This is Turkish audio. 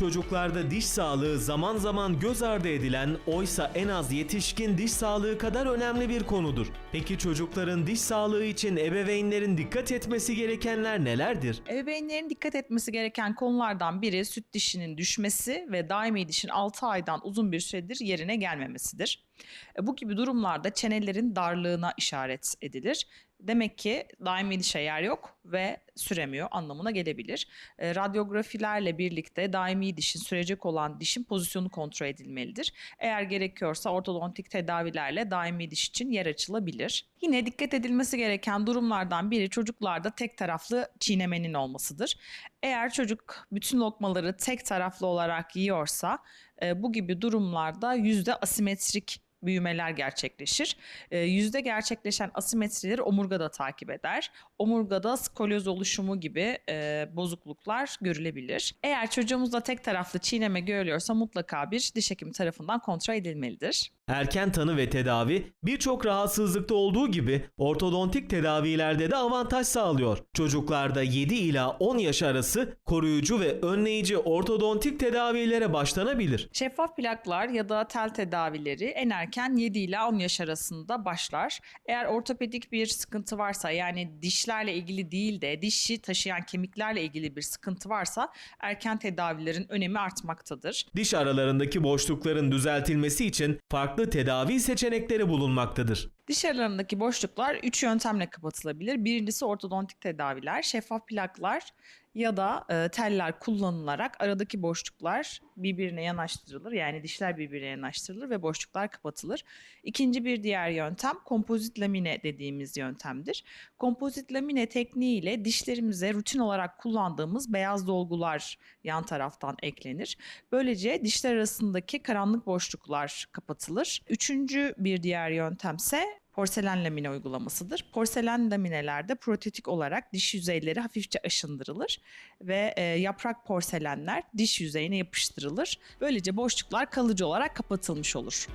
Çocuklarda diş sağlığı zaman zaman göz ardı edilen oysa en az yetişkin diş sağlığı kadar önemli bir konudur. Peki çocukların diş sağlığı için ebeveynlerin dikkat etmesi gerekenler nelerdir? Ebeveynlerin dikkat etmesi gereken konulardan biri süt dişinin düşmesi ve daimi dişin 6 aydan uzun bir süredir yerine gelmemesidir. E, Bu gibi durumlarda çenelerin darlığına işaret edilir. Demek ki daimi dişe yer yok ve süremiyor anlamına gelebilir. E, Radyografilerle birlikte daimi dişin sürecek olan dişin pozisyonu kontrol edilmelidir. Eğer gerekiyorsa ortodontik tedavilerle daimi diş için yer açılabilir. Yine dikkat edilmesi gereken durumlardan biri çocuklarda tek taraflı çiğnemenin olmasıdır. Eğer çocuk bütün lokmaları tek taraflı olarak yiyorsa e, bu gibi durumlarda yüzde asimetrik büyümeler gerçekleşir. E, yüzde gerçekleşen asimetrileri omurgada takip eder. Omurgada skolyoz oluşumu gibi e, bozukluklar görülebilir. Eğer çocuğumuzda tek taraflı çiğneme görülüyorsa mutlaka bir diş hekimi tarafından kontrol edilmelidir. Erken tanı ve tedavi birçok rahatsızlıkta olduğu gibi ortodontik tedavilerde de avantaj sağlıyor. Çocuklarda 7 ila 10 yaş arası koruyucu ve önleyici ortodontik tedavilere başlanabilir. Şeffaf plaklar ya da tel tedavileri en erken 7 ila 10 yaş arasında başlar. Eğer ortopedik bir sıkıntı varsa yani dişlerle ilgili değil de dişi taşıyan kemiklerle ilgili bir sıkıntı varsa erken tedavilerin önemi artmaktadır. Diş aralarındaki boşlukların düzeltilmesi için farklı tedavi seçenekleri bulunmaktadır. Diş aralarındaki boşluklar 3 yöntemle kapatılabilir. Birincisi ortodontik tedaviler, şeffaf plaklar ya da e, teller kullanılarak aradaki boşluklar birbirine yanaştırılır. Yani dişler birbirine yanaştırılır ve boşluklar kapatılır. İkinci bir diğer yöntem kompozit lamine dediğimiz yöntemdir. Kompozit lamine tekniğiyle dişlerimize rutin olarak kullandığımız beyaz dolgular yan taraftan eklenir. Böylece dişler arasındaki karanlık boşluklar kapatılır. Üçüncü bir diğer yöntemse porselen lamine uygulamasıdır. Porselen laminelerde protetik olarak diş yüzeyleri hafifçe aşındırılır ve e, yaprak porselenler diş yüzeyine yapıştırılır. Böylece boşluklar kalıcı olarak kapatılmış olur.